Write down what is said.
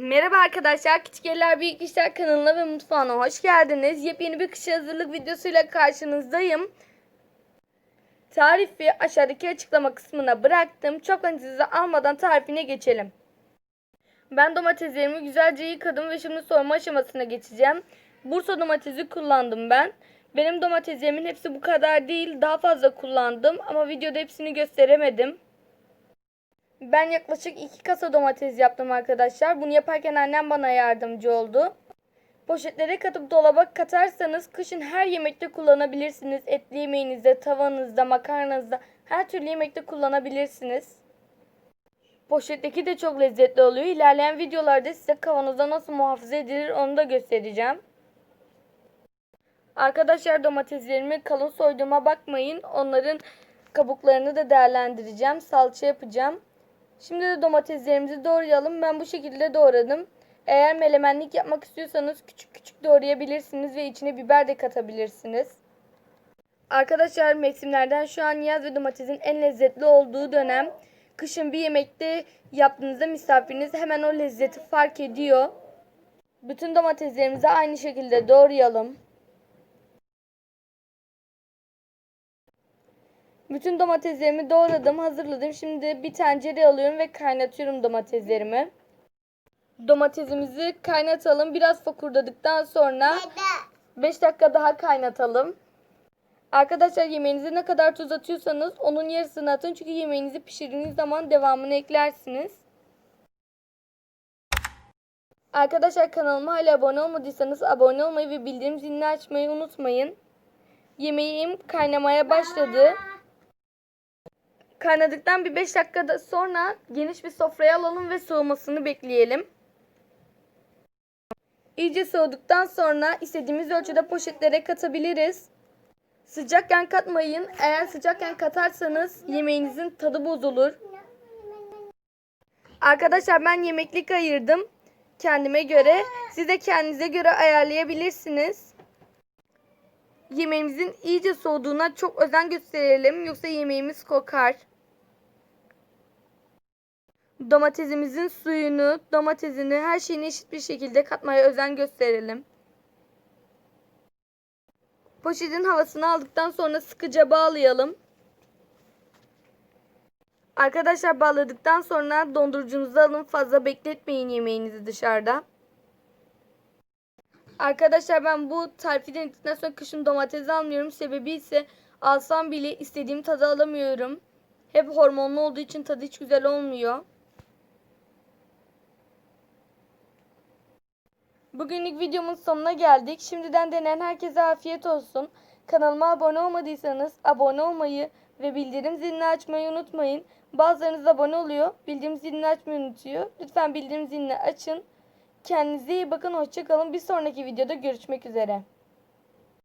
Merhaba arkadaşlar, Küçük Büyük İşler kanalına ve mutfağına hoş geldiniz. Yepyeni bir kış hazırlık videosuyla karşınızdayım. Tarifi aşağıdaki açıklama kısmına bıraktım. Çok öncenizi almadan tarifine geçelim. Ben domateslerimi güzelce yıkadım ve şimdi soyma aşamasına geçeceğim. Bursa domatesi kullandım ben. Benim domateslerimin hepsi bu kadar değil, daha fazla kullandım ama videoda hepsini gösteremedim. Ben yaklaşık iki kasa domates yaptım arkadaşlar. Bunu yaparken annem bana yardımcı oldu. Poşetlere katıp dolaba katarsanız kışın her yemekte kullanabilirsiniz. Etli yemeğinizde, tavanızda, makarnanızda her türlü yemekte kullanabilirsiniz. Poşetteki de çok lezzetli oluyor. İlerleyen videolarda size kavanozda nasıl muhafaza edilir onu da göstereceğim. Arkadaşlar domateslerimi kalın soyduğuma bakmayın. Onların kabuklarını da değerlendireceğim. Salça yapacağım. Şimdi de domateslerimizi doğrayalım. Ben bu şekilde doğradım. Eğer melemenlik yapmak istiyorsanız küçük küçük doğrayabilirsiniz ve içine biber de katabilirsiniz. Arkadaşlar mevsimlerden şu an yaz ve domatesin en lezzetli olduğu dönem. Kışın bir yemekte yaptığınızda misafiriniz hemen o lezzeti fark ediyor. Bütün domateslerimizi aynı şekilde doğrayalım. Bütün domateslerimi doğradım, hazırladım. Şimdi bir tencere alıyorum ve kaynatıyorum domateslerimi. Domatesimizi kaynatalım. Biraz fokurdadıktan sonra 5 dakika daha kaynatalım. Arkadaşlar yemeğinize ne kadar tuz atıyorsanız onun yarısını atın. Çünkü yemeğinizi pişirdiğiniz zaman devamını eklersiniz. Arkadaşlar kanalıma hala abone olmadıysanız abone olmayı ve bildirim zilini açmayı unutmayın. Yemeğim kaynamaya başladı. Kaynadıktan bir 5 dakika da sonra geniş bir sofraya alalım ve soğumasını bekleyelim. İyice soğuduktan sonra istediğimiz ölçüde poşetlere katabiliriz. Sıcakken katmayın. Eğer sıcakken katarsanız yemeğinizin tadı bozulur. Arkadaşlar ben yemeklik ayırdım kendime göre. Siz de kendinize göre ayarlayabilirsiniz. Yemeğimizin iyice soğuduğuna çok özen gösterelim yoksa yemeğimiz kokar. Domatesimizin suyunu, domatesini, her şeyini eşit bir şekilde katmaya özen gösterelim. Poşetin havasını aldıktan sonra sıkıca bağlayalım. Arkadaşlar bağladıktan sonra dondurucunuza alın. Fazla bekletmeyin yemeğinizi dışarıda. Arkadaşlar ben bu tarifi denedikten sonra kışın domates almıyorum. Sebebi ise alsam bile istediğim tadı alamıyorum. Hep hormonlu olduğu için tadı hiç güzel olmuyor. Bugünlük videomun sonuna geldik. Şimdiden deneyen herkese afiyet olsun. Kanalıma abone olmadıysanız abone olmayı ve bildirim zilini açmayı unutmayın. Bazılarınız abone oluyor, bildirim zilini açmayı unutuyor. Lütfen bildirim zilini açın. Kendinize iyi bakın, hoşçakalın. Bir sonraki videoda görüşmek üzere.